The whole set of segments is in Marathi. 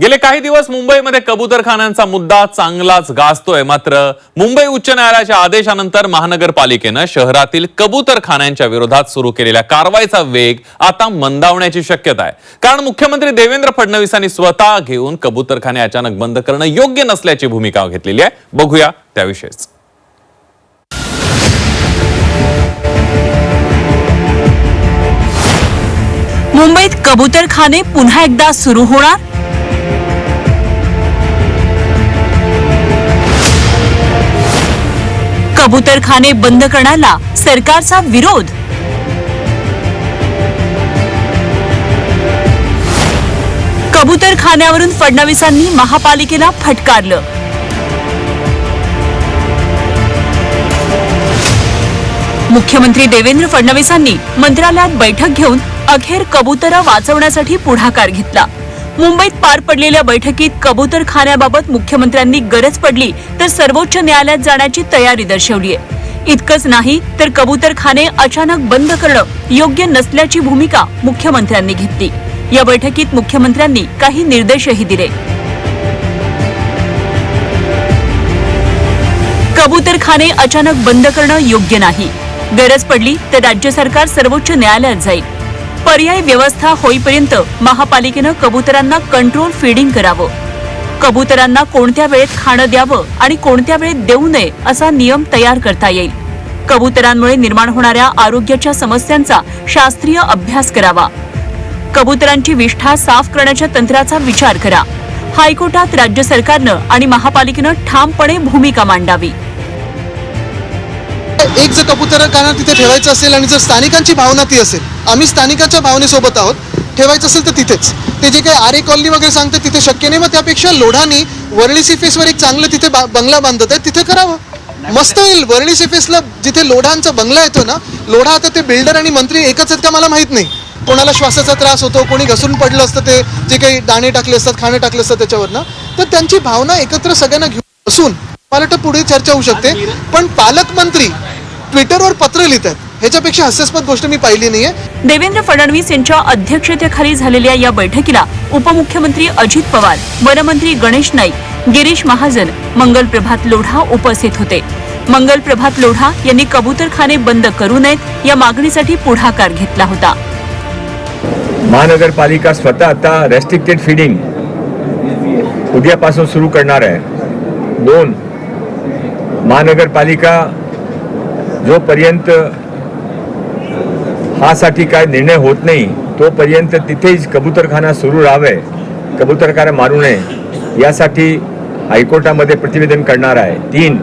गेले काही दिवस मुंबईमध्ये कबूतरखान्यांचा मुद्दा चांगलाच गाजतोय. मात्र मुंबई उच्च न्यायालयाच्या आदेशानंतर महानगरपालिकेनं शहरातील कबूतरखान्यांच्या विरोधात सुरू केलेल्या कारवाईचा वेग आता मंदावण्याची शक्यता आहे. कारण मुख्यमंत्री देवेंद्र फडणवीसांनी स्वतः घेऊन कबूतरखाने अचानक बंद करणं योग्य नसल्याची भूमिका घेतलेली आहे. बघूया त्याविषयीच. मुंबईत कबूतरखाने पुन्हा एकदा सुरू होणार? कबूतरखाने बंद करण्याला सरकारचा विरोध? कबूतरखान्यावरून फडणवीसांनी महापालिकेला फटकारलं. मुख्यमंत्री देवेंद्र फडणवीसांनी मंत्रालयात बैठक घेऊन अखेर कबुतर वाचवण्यासाठी पुढाकार घेतला. मुंबईत पार पडलेल्या बैठकीत कबूतरखान्याबाबत मुख्यमंत्र्यांनी गरज पडली तर सर्वोच्च न्यायालयात जाण्याची तयारी दर्शवली आहे. इतकंच नाही तर कबूतरखाने अचानक बंद करणं योग्य नसल्याची भूमिका मुख्यमंत्र्यांनी घेतली. या बैठकीत मुख्यमंत्र्यांनी काही निर्देशही दिले. कबूतरखाने अचानक बंद करणं योग्य नाही. गरज पडली तर राज्य सरकार सर्वोच्च न्यायालयात जाईल. पर्याय व्यवस्था होईपर्यंत महापालिकेनं कबुतरांना कंट्रोल फीडिंग करावं. कबुतरांना कोणत्या वेळेत खाणं द्यावं आणि कोणत्या वेळेत देऊ नये असा नियम तयार करता येईल. कबुतरांमुळे निर्माण होणाऱ्या आरोग्याच्या समस्यांचा शास्त्रीय अभ्यास करावा. कबुतरांची विष्ठा साफ करण्याच्या तंत्राचा विचार करा. हायकोर्टात राज्य सरकारनं आणि महापालिकेनं ठामपणे भूमिका मांडावी. एक जर कबुतरखाना तिथे ठेवायचं असेल आणि जर स्थानिकांची भावना ती असेल आम्ही स्थानिकांच्या भावनेसोबत आहोत ठेवायचं असेल तर तिथेच. ते जे काही आरे कॉलनी वगैरे सांगते तिथे शक्य नाही मग त्यापेक्षा लोढानी वरळी सिफेसवर एक चांगलं तिथे बंगला बांधत आहे तिथे करावं. मस्त होईल वरळी सिफेसला जिथे लोढांचा बंगला येतो ना लोढा आता ते बिल्डर आणि मंत्री एकच आहेत का मला माहीत नाही. कोणाला श्वासाचा त्रास होतो कोणी घसरून पडलं असतं ते जे काही दाणे टाकले असतात खाणे टाकले असतात त्याच्यावरनं तर त्यांची भावना एकत्र सगळ्यांना घेऊन बसून मला वाटतं पुढे चर्चा होऊ शकते. पण पालकमंत्री ट्विटरवर पत्र लिहितात ह्याच्यापेक्षा हास्यास्पद गोष्ट मी पाहिली नाहीये. देवेंद्र फडणवीस यांच्या अध्यक्षतेखाली झालेल्या या बैठकीला उपमुख्यमंत्री अजित पवार वनमंत्री गणेश नाईक गिरीश महाजन मंगल प्रभात लोढा उपस्थित होते. मंगल प्रभात लोढा यांनी कबूतरखाने बंद करू नयेत या मागणीसाठी पुढाकार घेतला होता. महानगरपालिका स्वतः आता रेस्ट्रिक्टेड फिडिंग उद्यापासून सुरू करणार आहे. दोन महानगरपालिका जोपर्यंत हासाठी काय निर्णय होत नाही तोपर्यंत तिथेच कबूतरखाना सुरू राहावे कबूतरखाना मारू नये. यासाठी हायकोर्टामध्ये प्रतिवेदन करणार आहे. तीन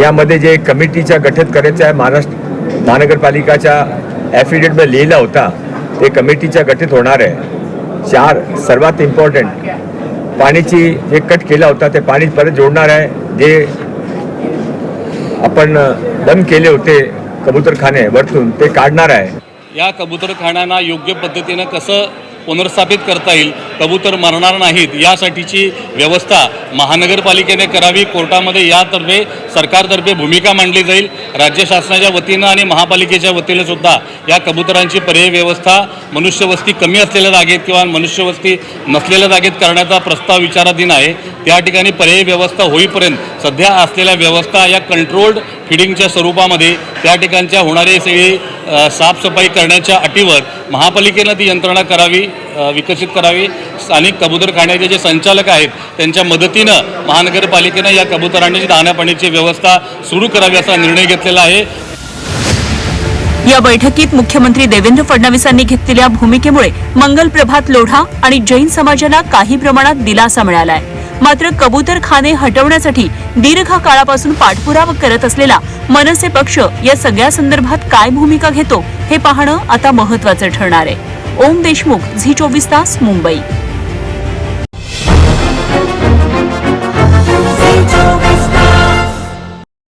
यामध्ये जे कमिटीच्या गठीत करायचं आहे महाराष्ट्र महानगरपालिकाच्या ॲफिडेविटमध्ये लिहिला होता ते कमिटीच्या गठीत होणार आहे. चार सर्वात इम्पॉर्टंट पाणीची जे कट केला होता ते पाणी परत जोडणार आहे. जे आपण बंद केले होते कबूतरखाने वरतून ते काढणार आहे. या कबूतरखान्यांना योग्य पद्धतीनं कसं पुनर्स्थापित करता येईल कबूतर मरणार नाहीत यासाठीची व्यवस्था महानगरपालिकेने करावी. कोर्टामध्ये यातर्फे सरकारतर्फे भूमिका मांडली जाईल. राज्य शासनाच्या वतीनं आणि महापालिकेच्या वतीनं सुद्धा या कबुतरांची पर्यायी व्यवस्था मनुष्यवस्ती कमी असलेल्या जागेत किंवा मनुष्यवस्ती नसलेल्या जागेत करण्याचा प्रस्ताव विचाराधीन आहे. त्या ठिकाणी पर्यायी व्यवस्था होईपर्यंत सध्या असलेल्या व्यवस्था या कंट्रोल्ड फिडिंगच्या स्वरूपामध्ये त्या ठिकाणच्या होणारे सगळी साफसफाई करण्याच्या अटीवर महापालिकेनं ती यंत्रणा करावी. विकसित करावी. स्थानिक कबूतरखान्याचे जे संचालक आहेत त्यांच्या मदतीनं महानगरपालिकेनं या कबुतरांची दाण्यापाण्याची व्यवस्था सुरू करावी असा निर्णय घेतलेला आहे. या बैठकीत मुख्यमंत्री देवेंद्र फडणवीसांनी घेतलेल्या भूमिकेमुळे मंगल प्रभात लोढा आणि जैन समाजाला काही प्रमाणात दिलासा मिळालाय. मात्र कबूतरखाने हटवण्यासाठी दीर्घ काळापासून पाठपुरावा करत असलेला मनसे पक्ष या सगळ्या संदर्भात काय भूमिका घेतो हे पाहणं आता महत्वाचं ठरणार आहे. ओम देशमुख झी चोवीस तास मुंबई.